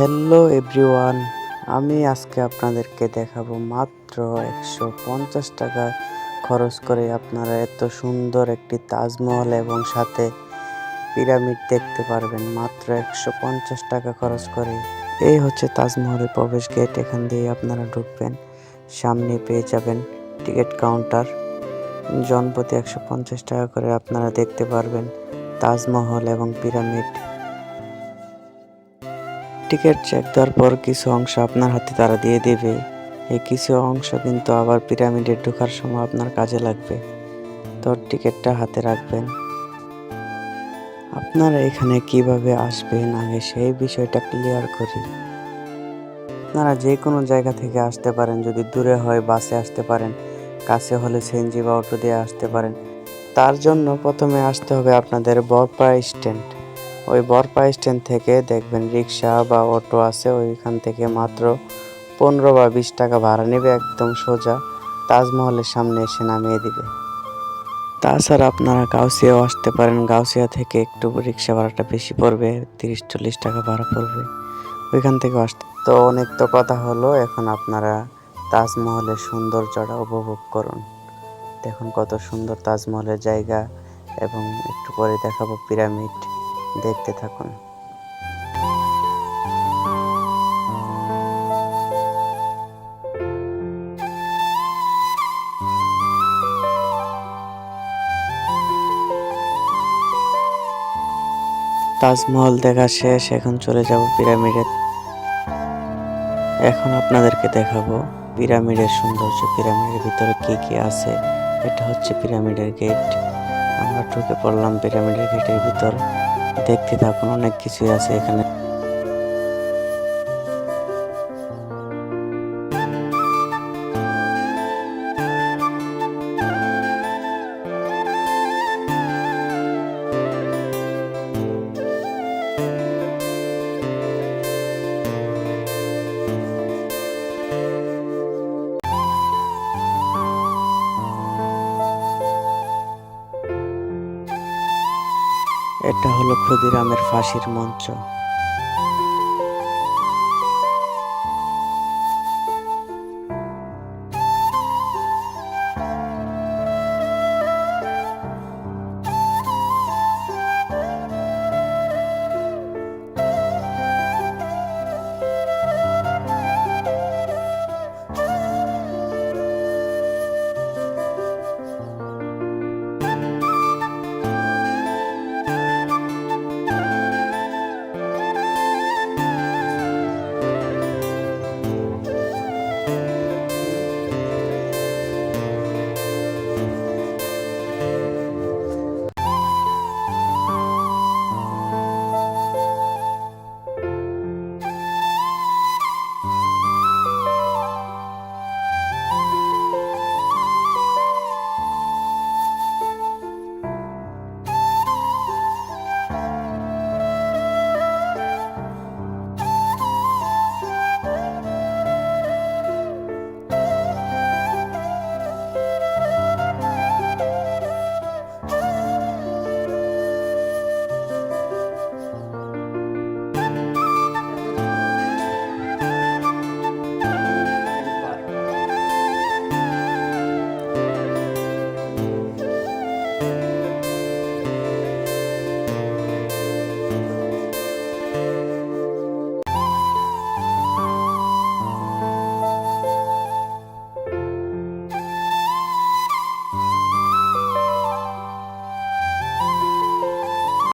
Hello everyone আমি আজকে আপনাদেরকে দেখাবো মাত্র একশো পঞ্চাশ টাকা খরচ করে আপনারা এত সুন্দর একটি তাজমহল এবং সাথে পিরামিড দেখতে পারবেন। মাত্র একশো পঞ্চাশ টাকা খরচ করে এই হচ্ছে তাজমহলের প্রবেশ গেট এখান দিয়ে আপনারা ঢুকবেন। সামনে পেয়ে যাবেন টিকিট কাউন্টার জনপ্রতি একশো পঞ্চাশ টাকা করে আপনারা দেখতে পারবেন তাজমহল এবং পিরামিড। টিকিট চেক দেওয়ার পর কিছু অংশ আপনার হাতে তারা দিয়ে দেবে। এই কিছু অংশ কিন্তু আবার পিরামিডে ঢোকার সময় আপনার কাজে লাগবে। তো টিকিটটা হাতে রাখবেন। আপনারা এখানে কীভাবে আসবেন আগে সেই বিষয়টা ক্লিয়ার করি। আপনারা যে কোনো জায়গা থেকে আসতে পারেন, যদি দূরে হয় বাসে আসতে পারেন, কাছে হলে সিএনজি বা অটো দিয়ে আসতে পারেন। তার জন্য প্রথমে আসতে হবে আপনাদের বরপাড়া স্ট্যান্ড। ওই বরপা স্ট্যান্ড থেকে দেখবেন রিক্সা বা অটো আছে, ওইখান থেকে মাত্র পনেরো বা বিশ টাকা ভাড়া নেবে, একদম সোজা তাজমহলের সামনে এসে নামিয়ে দিবে। তাছাড়া আপনারা গাউসিয়াও আসতে পারেন। গাউসিয়া থেকে একটু রিক্সা ভাড়াটা বেশি পড়বে, তিরিশ, চল্লিশ টাকা ভাড়া পড়বে। ওইখান থেকে আসতে তো অনেক তো কথা হলো, এখন আপনারা তাজমহলের সৌন্দর্যটা উপভোগ করুন। দেখুন কত সুন্দর তাজমহলের জায়গা এবং একটু পরে দেখাবো পিরামিড। দেখতে থাকুন। তাজমহল দেখা শেষ, এখন চলে যাব পিরামিডে এখন আপনাদেরকে দেখাবো পিরামিডের সৌন্দর্য, পিরামিডের ভিতরে কি কি আছে। এটা হচ্ছে পিরামিডের গেট আমরা ঢুকে পড়লাম পিরামিডের গেটের ভিতর। দেখতে থাকুন অনেক কিছুই আছে এখানে। এটা হলো ক্ষুদিরামের ফাঁসির মঞ্চ।